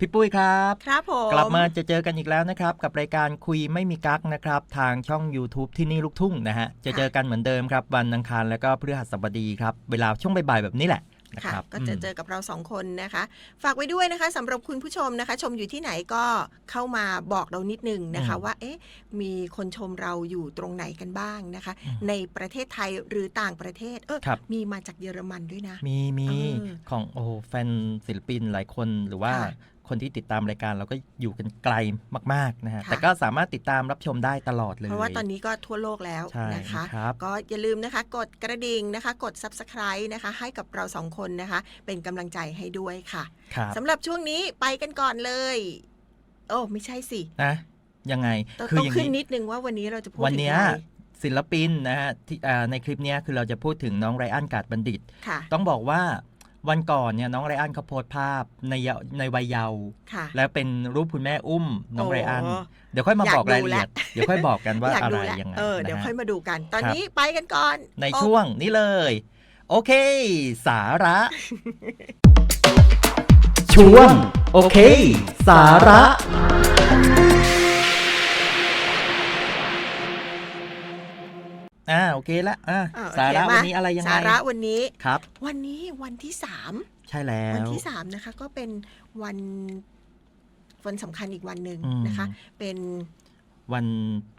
พี่ปุ้ยครับ ครับผมกลับมาจะเจอกันอีกแล้วนะครับ กับรายการคุยไม่มีกั๊กนะครับ ทางช่อง YouTube ที่นี่ลูกทุ่งนะฮะ จะเจอกันเหมือนเดิมครับ วันอังคารแล้วก็พฤหัสบดีครับ เวลาช่วงบ่ายๆแบบนี้แหละนะค่ะครับก็จะเจอกับเราสองคนนะคะ ฝากไว้ด้วยนะคะสำหรับคุณผู้ชมนะคะ ชมอยู่ที่ไหนก็เข้ามาบอกเรานิดนึงนะคะว่าเอ๊ะมีคนชมเราอยู่ตรงไหนกันบ้างนะคะอืมในประเทศไทยหรือต่างประเทศเออครับมีมาจากเยอรมันด้วยนะ มีมีเออของโอ้โหแฟนศิลปินหลายคนหรือว่า ค่ะคนที่ติดตามรายการเราก็อยู่กันไกลมากๆนะฮะค่ะแต่ก็สามารถติดตามรับชมได้ตลอดเลย เพราะว่าตอนนี้ก็ทั่วโลกแล้วใช่นะคะครับก็อย่าลืมนะคะ กดกระดิ่งนะคะ กด subscribe นะคะ ให้กับเราสองคนนะคะ เป็นกำลังใจให้ด้วยค่ะครับสำหรับช่วงนี้ไปกันก่อนเลย โอ้ไม่ใช่สินะยังไงต้องคือต้องอย่างขึ้นนี้นิดนึงว่าวันนี้เราจะพูดวันถึงเนี้ยอะไรศิลปินนะฮะที่อ่าในคลิปเนี้ยคือเราจะพูดถึงน้องไรอันกาดบัณฑิตค่ะต้องบอกว่า วันก่อนเนี่ยน้องไรอันเขาโพสต์ภาพในเยาในวัยเยาว์ค่ะแล้วเป็นรูปคุณแม่อุ้มน้องไรอันโอ้เดี๋ยวค่อยมาอยากบอกรายละดูเอียดแล้วเดี๋ยวค่อยบอกกันว่าอยากอะดูไรแล้วยังไงเออเดี๋ยวนะค่อฮะยมาดูกัน ตอนครับนี้ไปกันก่อน ในโอ้ช่วงนี้เลย โอเค สาระ ช่วง โอเค สาระ โอเคละอ่าอ่โอเคสาระมวันนี้อะไรยังไงสาระวันนี้ ครับ วันนี้วันที่สามใช่แล้ววันที่สามนะคะ ก็เป็นวันวันสำคัญอีกวันหนึ่งอืม นะคะ เป็น วัน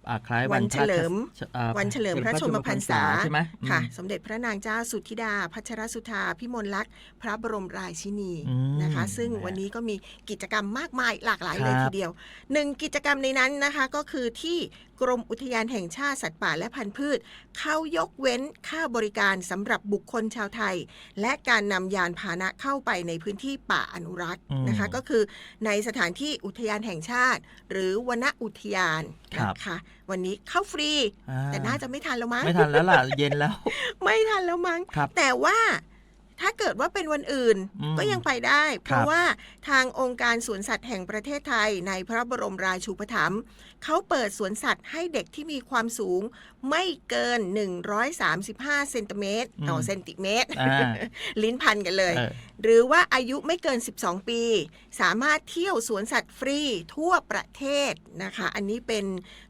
อ่าคล้ายวัวันนเฉลิม พระอ่าวันเฉลิมพระชนมพรรษาใช่ไหมค่ะ อืม สมเด็จพระนางเจ้าสุทธิดา พัชรสุธาพิมลลักษณ์พระบรมราชินีอืมนะคะ ซึ่งนะฮะวันนี้ก็มีกิจกรรมมากมายหลากหลายครับเลยทีเดียวหนึ่งกิจกรรมในนั้นนะคะ ก็คือที่ กรมอุทยานแห่งชาติสัตว์ป่าและพันธุ์พืช เข้ายกเว้นค่าบริการสำหรับบุคคลชาวไทย และการนำยานพาหนะเข้าไปในพื้นที่ป่าอนุรักษ์อืมนะคะ ก็คือในสถานที่อุทยานแห่งชาติ หรือวนอุทยานครับนะคะวันนี้เข้าฟรีอ่แต่น่าจะไม่ทันแล้วมั้งไม่ทันแล้วล่ะเย็นแล้ว ไม่ทันแล้วมั้งครับแต่ว่า ถ้าเกิดว่าเป็นวันอื่นอืมก็ยังไปได้ เพครัราะบว่าทางองค์การสวนสัตว์แห่งประเทศไทย ในพระบรมราชูปถัมภ์เขาเปิดสวนสัตว์ให้เด็กที่มีความสูงไม่เกิน 135 เซนติเมตรต่อเซนติเมตรอ่าลิ้นพันกันเลยเออ หรือว่าอายุไม่เกิน 12 ปี สามารถเที่ยวสวนสัตว์ฟรีทั่วประเทศนะคะ อันนี้เป็น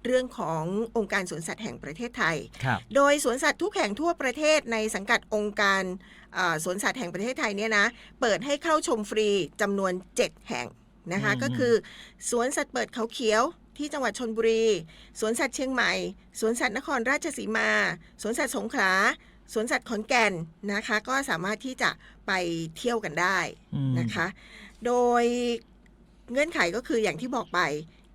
เรื่องขององค์การสวนสัตว์แห่งประเทศไทยครับโดยสวนสัตว์ทุกแห่งทั่วประเทศในสังกัดองค์การเอ่อสวนสัตว์แห่งประเทศไทยเนี่ยนะ เปิดให้เข้าชมฟรีจำนวน 7 แห่งนะคะอืมก็คือสวนสัตว์เปิดเขาเขียวที่จังหวัดชนบุรี สวนสัตว์เชียงใหม่ สวนสัตว์นครราชสีมา สวนสัตว์สงขลา สวนสัตว์ขอนแก่นนะคะ ก็สามารถที่จะไปเที่ยวกันได้อืมนะคะ โดยเงื่อนไขก็คืออย่างที่บอกไป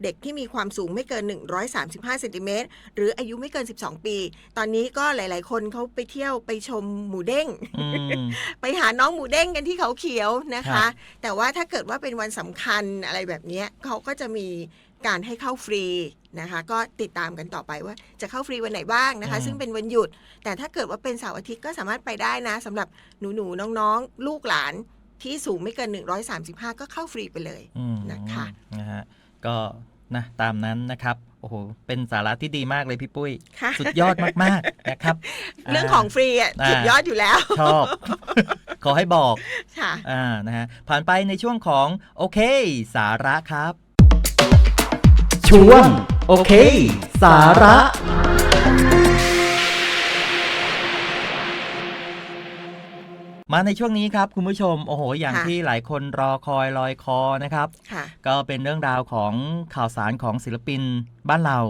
เด็กที่มีความสูงไม่เกิน 135เซนติเมตรหรืออายุไม่เกิน 12 ปี ตอนนี้ก็หลาย ๆ คนเขาไปเที่ยวไปชมหมูเด้งอืมไปหาน้องหมูเด้งกันที่เขาเขียวนะครัคะบแต่ว่าถ้าเกิดว่าเป็นวันสำคัญอะไรแบบเนี้ยเขาก็จะมี การให้เข้าฟรีนะคะ ก็ติดตามกันต่อไปว่าจะเข้าฟรีวันไหนบ้างนะคะซึ่งเป็นวันหยุด แต่ถ้าเกิดว่าเป็นเสาร์อาทิตย์ก็สามารถไปได้นะสำหรับหนูๆ น้องๆ ลูกหลานที่สูงไม่เกิน 135 ก็เข้าฟรีไปเลย อืมนะคะ นะฮะก็นะตามนั้นนะครับโอ้โหเป็นสาระที่ดีมากเลยพี่ปุ้ย ค่ะ สุดยอดมาก ๆ นะครับ เรื่องของฟรีอะอ่า สุดยอดอยู่แล้วชอบ ขอให้บอกค่ะ อ่านะฮะผ่านไปในช่วงของโอเค สาระครับ ช่วง โอเค สาระ มาในช่วงนี้ครับ คุณผู้ชม โอ้โห อย่างค่ะที่หลายคนรอคอยลอยคอนะครับ ค่ะ ก็เป็นเรื่องราวของข่าวสารของศิลปินบ้านเรา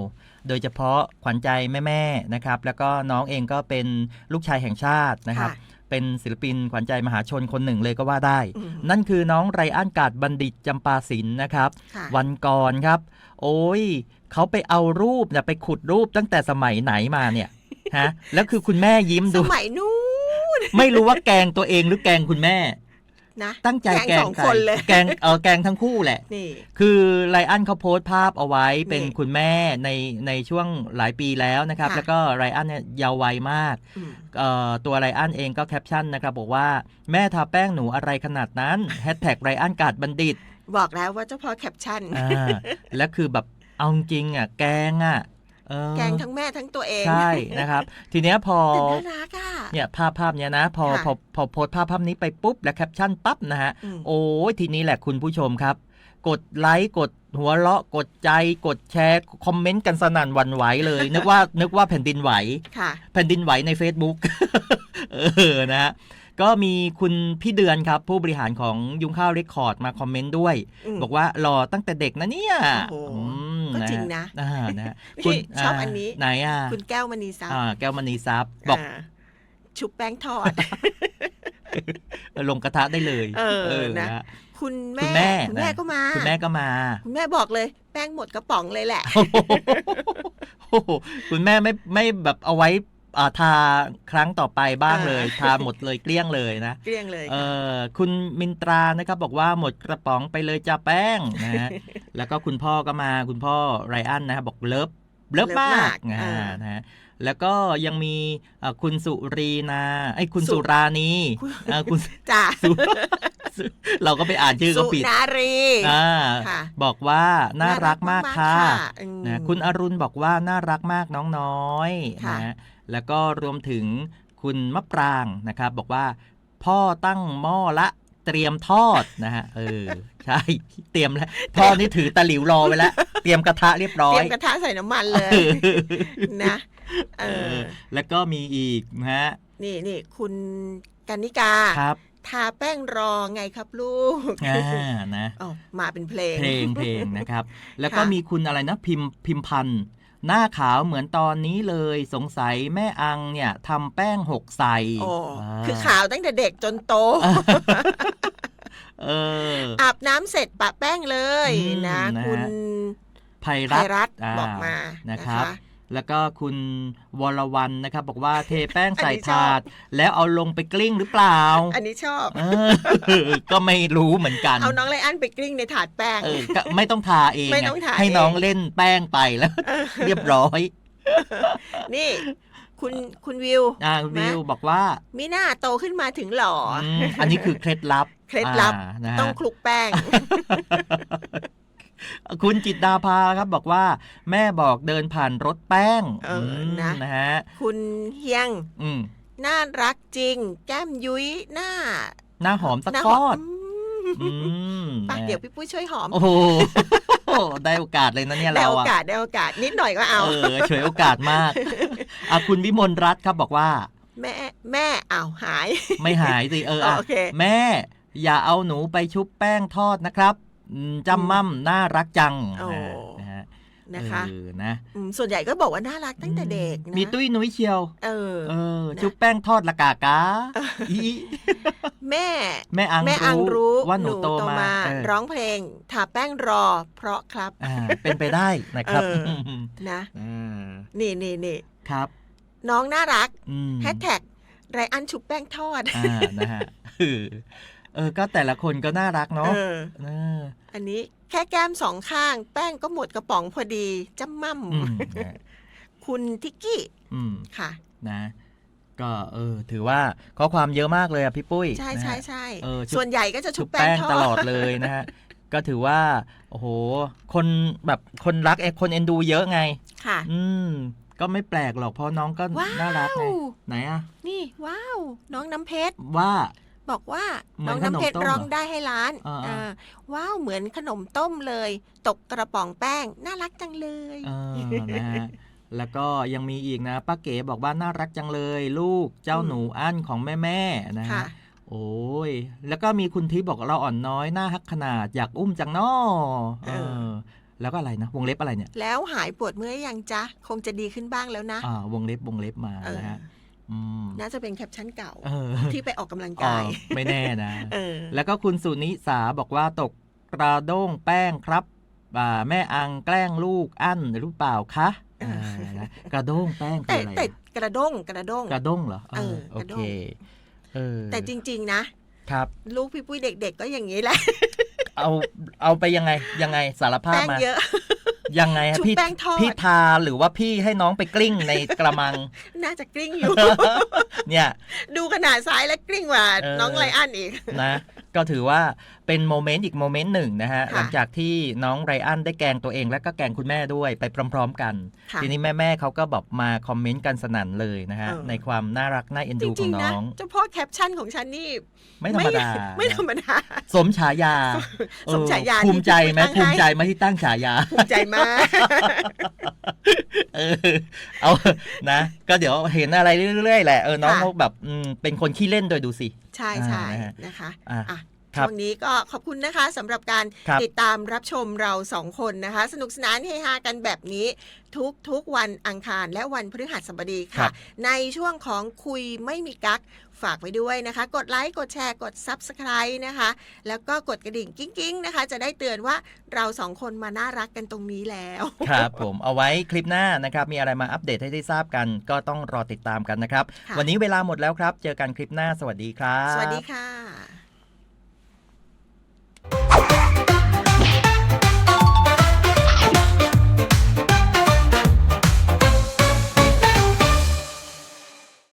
โดยเฉพาะขวัญใจแม่ ๆ นะครับ แล้วก็น้องเองก็เป็นลูกชายแห่งชาตินะครับ ค่ะ เป็นศิลปินขวัญใจมหาชนคนหนึ่งเลยก็ว่าได้อืมนั่นคือน้องไรอันกาดบัณฑิตจำปาศิลป์นะครับค่ะวันก่อนครับ โอ้ยเขาไปเอารูปเนี่ยไปขุดรูปตั้งแต่สมัยไหนมาเนี่ยฮะแล้วคือคุณแม่ยิ้มสดูมัยนู้นไม่รู้ว่าแกล้งตัวเองหรือแกล้งคุณแม่ นะตั้งใจแกล้งสองใรคนเลยแกล้งเออแกล้งทั้งคู่แหละนี่คือไลอันเขาโพสต์ภาพเอาไว้เป็นนี่คุณแม่ในในช่วงหลายปีแล้วนะครับค่ะแล้วก็ไรอันเนี่ยเยาว์วัยมากอืมเอ่อตัวไรอันเองก็แคปชั่นนะครับ บอกว่าแม่ทาแป้งหนูอะไรขนาดนั้นแฮชแท็กไรอันกาดบัณฑิต บอกแล้วว่าเจ้าพ่อแคปชั่นอ่าและคือแบบเอาจริงอะแกงอะเออ แกล้งทั้งแม่ทั้งตัวเองใช่นะครับ ทีเนี้ยพอแต่น่ารักอะเนี่ยภาพภาพเนี้ยนะ พอค่ะพอพอโพสต์ภาพภาพนี้ไปปุ๊บแล้วแคปชั่นปั๊บนะฮะอืมโอ้ยทีนี้แหละคุณผู้ชมครับ กดไลค์กดหัวเราะกดใจกดแชร์ คอมเมนต์กันสนั่นหวันไหวเลย นึกว่านึกว่าแผ่นดินไหวค่ะแผ่นดินไหวใน Facebook เออนะฮะก็มีคุณพี่เดือนครับ ผู้บริหารของยุงข้าวเรคคอร์ดมาคอมเมนต์ด้วยอืมบอกว่ารอตั้งแต่เด็กนะเนี่ยโอ้โหม ก็จริงนะอ่านะฮะนี่ชอบอันนี้ไหนอะคุณแก้วมณีทรัพย์อ่าแก้วมณีซับบอกาชุบแป้งทอด ลงกระทะได้เลย เออนะฮะคุณแม่คุณแม่คุณแม่นะก็มา คุณแม่ก็มา คุณแม่บอกเลย แป้งหมดกระป๋องเลยแหละโอ้โหคุณแม่ไม่ไม่แบบเอาไว้อ่าทาครั้งต่อไปบ้างเลยอ่าทาหมดเลยเกลี้ยงเลยนะเกลี้ยงเลยเอค่ะอคุณมินตรานะครับบอกว่าหมดกระป๋องไปเลยจ้าแป้งนะฮะ แล้วก็คุณพ่อก็มาคุณพ่อไรอันนะครับบอกเลิฟเลิฟมากอ่านะฮะแล้วก็ยังมีอ่าคุณสุรีนาไอ้ยคุณสุรานีอ่าคุณจ้าสุสุเราก็ไปอ่านชื่อก็สุผิดนารีอ่าค่ะบอกว่าน่ารักมากค่ะอืมนะคุณอรุณบอกว่าน่ารักมากน้องน้อยค่ะนะฮะแล้วก็รวมถึงคุณมะปรางนะครับ บอกว่าพ่อตั้งหม้อละ เตรียมทอดนะฮะเออใช่เตรียมแล้วพ่อนี่ถือตะหลิวรอไว้แล้วเตรียมกระทะเรียบร้อเตรียยมกระทะใส่น้ำมันเลยนะเอเอออ แล้วก็มีอีกนะฮะนี่นี่คุณกันนิกาครับทาแป้งรอไงครับลูกอ่านะอ๋อมาเป็นเพลง เพลงเพลงนะครับ แล้วก็ค่ะมีคุณอะไรนะพิมพ์พิมพ์พันธ์ หน้าขาวเหมือนตอนนี้เลยสงสัยแม่อังเนี่ยทำแป้งหกใส่โอ้าคือขาวตั้งแต่เด็กจนโตเอออาบน้ำเสร็จปะแป้งเลยอืมนะนะฮะคุณภัยไพรัตน์รัตน์าบอกมานะนะคคะรับ แล้วก็คุณวรวันนะครับบอกว่าเทแป้งใส่อันนี้ชอบถาด แล้วเอาลงไปกลิ้งหรือเปล่า อันนี้ชอบเออก็ไม่รู้เหมือนกัน เอาน้องไลอ้อนไปกลิ้งในถาดแป้งเออก็ไม่ต้องทาเองไม่ไงต้องทาให้เองน้องเล่นแป้งไปแล้ว เรียบร้อย นี่คุณคุณวิวอ่าวิวบอกว่ามิน่าโตขึ้นมาถึงหล่ออมอันนี้คือเคล็ดลับ เคล็ดลับานะฮะต้องคลุกแป้ง คุณจิตดาภาครับบอกว่า แม่บอกเดินผ่านรถแป้งเอออมนะนะฮะคุณเฮียง อืมน่ารักจริง แก้มยุ้ยหน้า หน้าหอมตะหน้าคหออดมอืมปะนะเดี๋ยวพี่ปุ้ยช่วยหอม โอ้โหได้โอกาสเลยนะเนี่ยได้เราโออะกาสได้โอกาสนิดหน่อยก็เอาเออช่วยโอกาสมากอะคุณวิมลรัตน์ครับบอกว่า แม่แม่อ้าวหาย ไม่หายสิเอออะโอเคแม่ อย่าเอาหนูไปชุบแป้งทอดนะครับอืม จำมั่มน่ารักจังโอ้นะฮะนะคะเออนะมส่วนใหญ่ก็บอกว่าน่ารักตั้งแต่เด็กนะมีตุ้ยนุ้ยเชียว เออ เออนะชุบแป้งทอดละกากาอีแม่ แม่อังแม่อังรู้ว่าหนูโตมาเออร้องเพลงทาแป้งรอ เพราะครับอ่าเป็นไปได้นะครับเออนะอ่านี่นี่นี่ครับ น้องน่ารักอืมแฮชแท็กไรอันชุบแป้งทอดอ่านะฮะ เออเออ ก็แต่ละคนก็น่ารักเอเนาะอเอออันนี้แค่แก้มสองข้าง แป้งก็หมดกระป๋องพอดีจ้ำม่ำอืมนะคุณทิกกี้อืมค่ะ นะก็เออถือว่าข้อความเยอะมากเลยอะพี่ปุ้ย ใช่นะฮะใช่ใช่เออชุบส่วนใหญ่ก็จะชุชุบบแป้แป้งงทอดตลอดเลยนะฮะ ก็ถือว่า โอ้โห คนแบบคนรักเอคนเอ็นดูเยอะไง ค่ะ อืม ก็ไม่แปลกหรอกเพราะน้องก็ว้าวน่ารักไงไหนอะ นี่ว้าว น้องน้ำเพชรว่า บอกว่าเหมืน้ออนงน้ำเพชรขนมต้มเหรอร้องได้ให้ล้านอ่าๆอ่าว้าวเหมือนขนมต้มเลย ตกกระป๋องแป้ง น่ารักจังเลยเออนะฮะแล้วก็ยังมีอีกนะป้าเก๋บอกว่าน่ารักจังเลย ลูกเจ้าหนูอั้นของแม่แม่ๆนะค่ะฮะโอ้ย แล้วก็มีคุณทิพย์บอกเราอ่อนน้อยหน้าฮักขนาดอยากอุ้มจังน้อเอเออ แล้วก็อะไรนะ วงเล็บอะไรเนี่ย แล้วหายปวดเมื่อยยังจ๊ะ คงจะดีขึ้นบ้างแล้วนะ อ่าวงเล็บวงเล็บมาเออนะฮะอืม น่าจะเป็นแคปชั่นเก่าเออที่ไปออกกำลังอ๋อกาย ไม่แน่นะเออแล้วก็คุณสุนิสาบอกว่าตกกระด้งแป้งครับอ่าแม่อังแกล้งลูกอั้นหรือเปล่าคะเอออ่านะกระด้งแป้งคืแต่ออะไรแต่อะกระด้งกระด้งกระด้งเหรอเออเออโอกระด้เคงเออแต่จริง ๆ นะครับ ลูกพี่ปุ้ยเด็ก ๆ ก็อย่างนี้แหละ เอาเอาไปยังไงยังไงสารภาพแป้งมาเยอะ ยังไงฮะชุบพี่แป้งทอด พี่ทาหรือว่าพี่ให้น้องไปกลิ้งในกระมัง น่าจะกลิ้งอยู่ เนี่ย ดูขนาดซ้ายและกลิ้งกว่าเออ น้องไลอันอีก นะ ก็ถือว่าเป็นเป็นโมเมนต์อีกโมเมนต์หนึ่งนะฮะค่ะหลังจากที่น้องไรอันได้แกล้งตัวเองและก็แกล้งคุณแม่ด้วยไปพร้อม ๆ กันค่ะทีนี้แม่ๆเขาก็แบบมาคอมเมนต์กันสนั่นเลยนะฮะเออในความน่ารักน่าเอ็นจดูขริองงๆน้นะองเฉพาะแคปชั่นของฉันนี่ ไม่ธรรมดาไม่ธรรมดาสมฉายาสมฉายาเออภูมิใจไหมที่คุณตั้งให้ภูมิใจไหมที่ตั้งฉายาภูมิใจมากเออเอานะ ก็เดี๋ยวเห็นอะไรเรื่อยๆแหละเออน้องค่ะเขาแบบอืมเป็นคนขี้เล่นโดยดูสิ ใช่ใช่อ่านะฮะนะคะอะอะครับช่วงนี้ก็ขอบคุณนะคะสำหรับการครับติดตามรับชมเราสองคนนะคะ สนุกสนานเฮฮากันแบบนี้ทุกทุกวันอังคารและวันพฤหัสบดีครัค่ะบในช่วงของคุยไม่มีกั๊ก ฝากไว้ด้วยนะคะ กดไลค์ กดแชร์ กด Subscribe นะคะ แล้วก็กดกระดิ่งกิ้งๆนะคะ จะได้เตือนว่าเราสองคนมาน่ารักกันตรงนี้แล้ว ครับผมเอาไว้คลิปหน้านะครับ มีอะไรมาอัปเดตให้ได้ทราบกัน ก็ต้องรอติดตามกันนะครับ ค่ะ วันนี้เวลาหมดแล้วครับ เจอกันคลิปหน้าสวัสดีครับ สวัสดีค่ะ